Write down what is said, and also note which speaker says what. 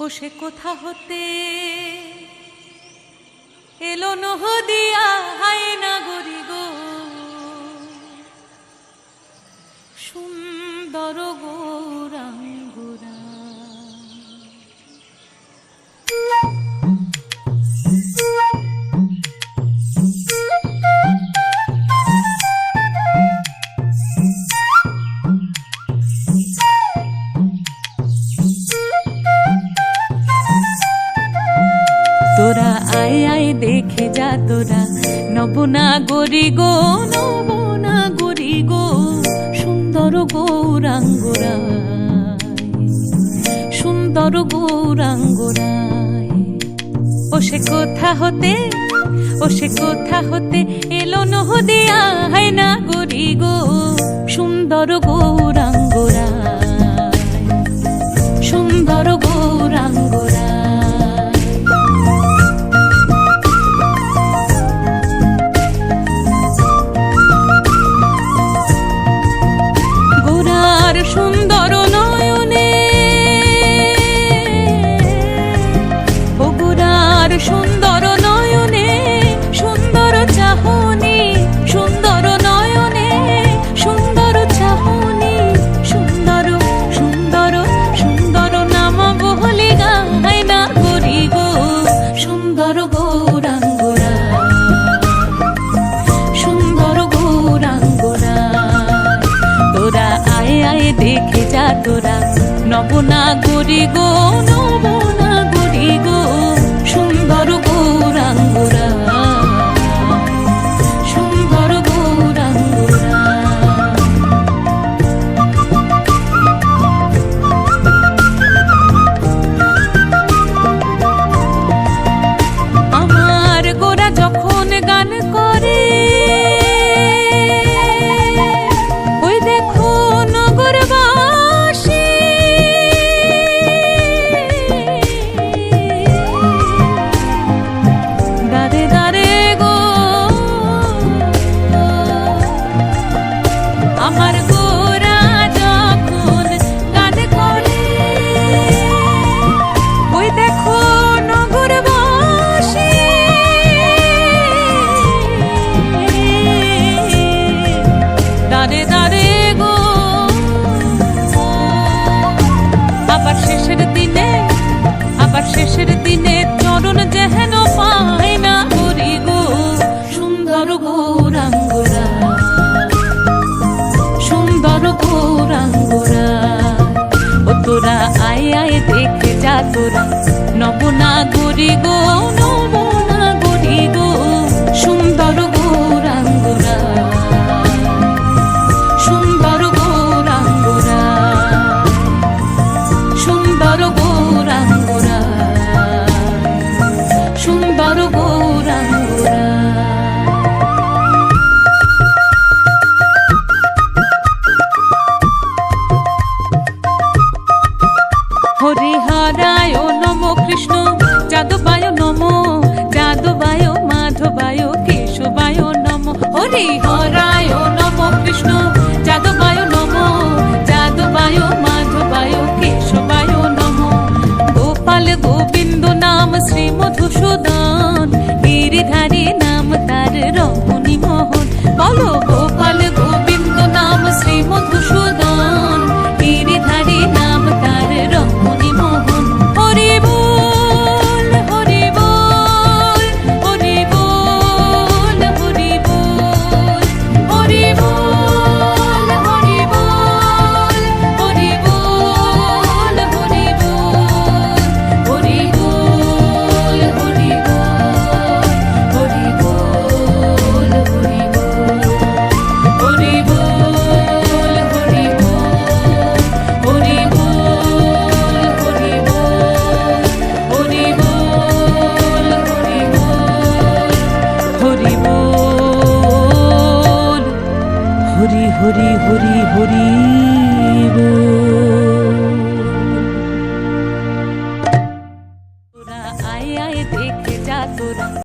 Speaker 1: ও সে কোথা হতে? এলো নহদিয়া হায় নাগরী গো। সুন্দর গৌরাঙ্গ। তোরা আই আয়, দেখে যা তোরা। নবনাগরী গো নবনাগরী গো, সুন্দর গৌরাঙ্গরা সুন্দর গৌরাঙ্গরা ও সে কোথা হতে ও সে কোথা হতে এলো নহদিয়া না গরি গো, সুন্দর গৌরাঙ্গ নবনা গরি আয় দেখে যা তোরা। নব নাগরী গো নব নাগরী গো সুন্দর শ্রী মধুসূদন গিরিধারী হরি হরি হরি বল